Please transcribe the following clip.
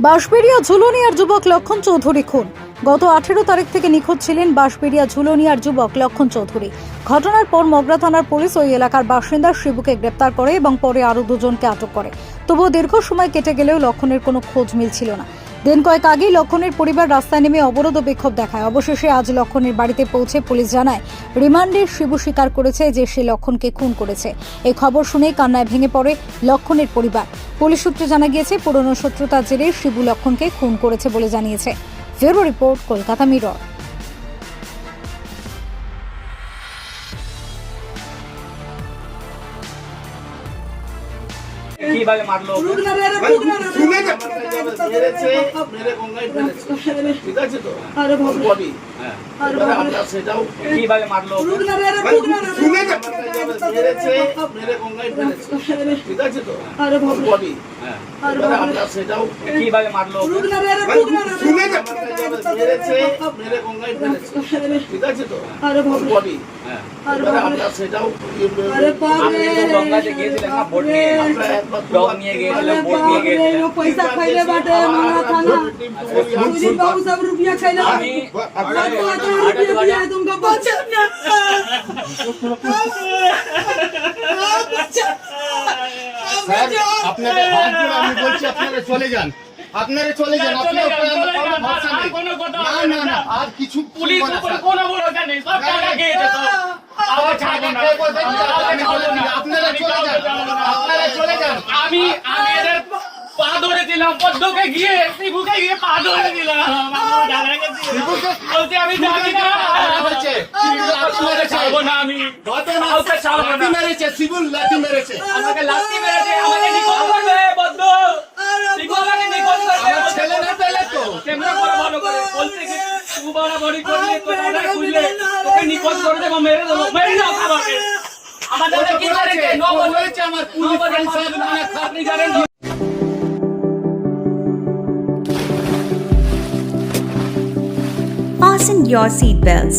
বাঁশবেড়িয়া ঝুলনিয়ার যুবক লক্ষণ চৌধুরী খুন। গত আঠেরো তারিখ থেকে নিখোঁজ ছিলেন বাঁশবেড়িয়া ঝুলনিয়ার যুবক লক্ষণ চৌধুরী। ঘটনার পর মগরা থানার পুলিশ ওই এলাকার বাসিন্দা শিবুকে গ্রেপ্তার করে এবং পরে আরও দুজনকে আটক করে। তবুও দীর্ঘ সময় কেটে গেলেও লক্ষণের কোনো খোঁজ মিলছিল না। দিন কয়েক আগেই লক্ষণের পরিবার রাস্তায় নেমে অবরোধ বিক্ষোভ দেখায়। অবশেষে আজ লক্ষণের বাড়িতে পৌঁছে পুলিশ জানায়, রিমান্ডে শিবু স্বীকার করেছে যে সে লক্ষণকে খুন করেছে। এই খবর শুনে কান্নায় ভেঙে পড়ে লক্ষণের পরিবার। পুলিশ সূত্রে জানা গিয়েছে, পুরনো শত্রুতার জেরে শিবু লক্ষণকে খুন করেছে বলে জানিয়েছে। ফেরো রিপোর্ট, কলকাতা মিরর। কীভাবে মারলো? ওকে? মেরেছে মেরে গঙ্গায় ফেলেছে ঠিক আছে তো? বডি সেটাও কীভাবে মারলো? ঠিক আছে তো? বডি কীভাবে মারলো মেরেছে মেরে গঙ্গায় ফেলেছে ঠিক আছে তো বডি আমরা সেটাও গঙ্গাতে গিয়েছিলেন না বোট নিয়ে ডগ নিয়ে গিয়েছিলেন বোট নিয়ে গিয়েছিলেন পয়সা খাইলে বাটে মারা থানা সুদীপ বাবু সব রুপিয়া খাইলে আমি রুপিয়া তুমকে বাঁচা না বাঁচা স্যার আমি বলছি আপনারা চলে যান আপনারা চলে যান আপনার উপরে আমার কোনো ভরসা নেই না না না আর কিছু পুলিশ উপরে কোনো ভরসা নেই সব টাকা খেয়েছে তো আবার ছাড়বো না কে বলতে চান? আমি বলব না, আপনারা চলে যান আপনারা চলে যান আমি আমি এদের পা ধরেছিলাম পদ্মকে গিয়ে শিবুকে গিয়ে পা ধরে দিলাম বলছি আমি জানি না লাথি না আমি। কাউকে ছাড়বো লাথি না। মেরেছে শিবুল লাথি মেরেছে। আমাকে লাঠি মেরেছে আমাকে নিখোঁজ করবে পদ্ম শিবু আমাকে নিখোঁজ করবে আমার ছেলে না পেলে তো। কেমন করে ভালো করে? বলছে কি? শিবু বাড়া বড়ি করলে তো অর্ডার করলে তোকে নিখোঁজ করে দেবো মেরে দেবো। মেরে দাও আমাকে। আমার দাদা কি করেছে ও বলেছে আমার পুলিশ পয়সা মানে আপনি জানেন Fasten your seatbelts.